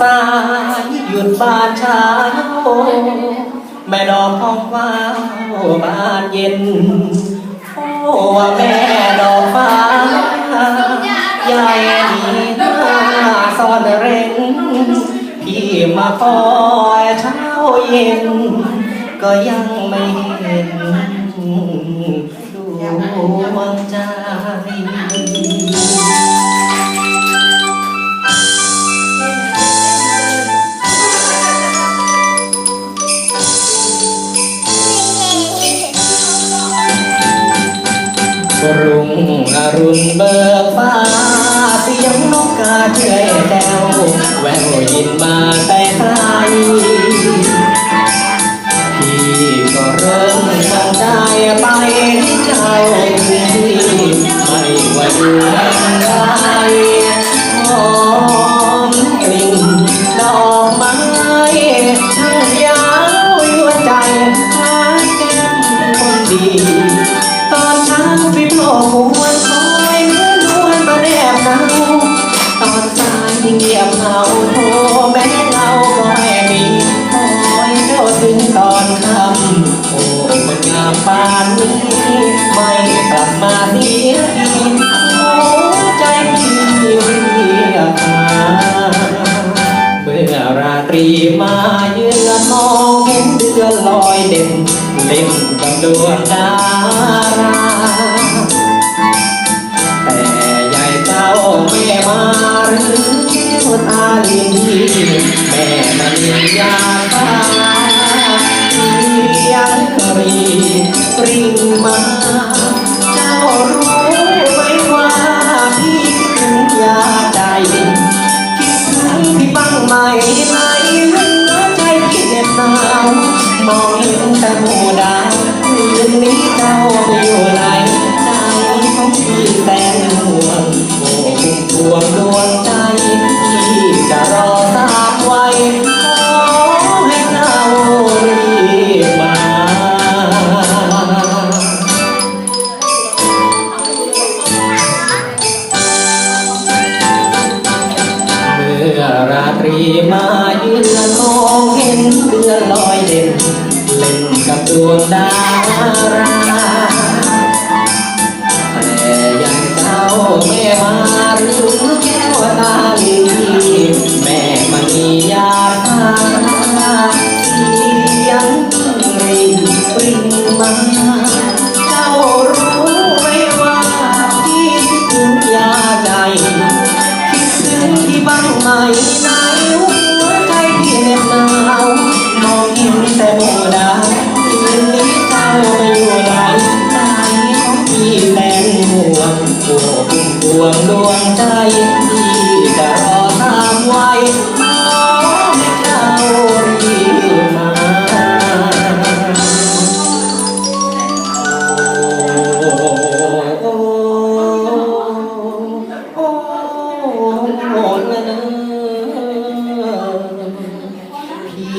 บ้ายหยุดบานเช้าแม่ดอกทองฟ้าวบานเย็น โอ้แม่ดอกฟ้าใหญ่ดีหน้าซ่อนเร้นพี่มาคอยเช้าเย็น ก็ยังไม่ รุ่งอรุณเบิกฟ้า มาเยือนมองเห็นเดือนลอยเด่นเล่นกับดวงดารา เจ้าไม่อยู่ไหนใจของพี่แสนห่วงโอ้พุ่มพวงดวงใจพี่จะรอตามไว้ขอให้เจ้ารีบมาเมื่อราตรีมายืนละมองเห็นเดือนลอยเด่นเล่นกับดวงดารางไหมในหัวใจพี่เหน็บหนาวมองเห็นแต่หมูดาคืนนี้เจ้าไม่อยู่ไหนใจของพี่แตงห่วงโอ้พุ่วงดวงใจพี่จะรอตามไว้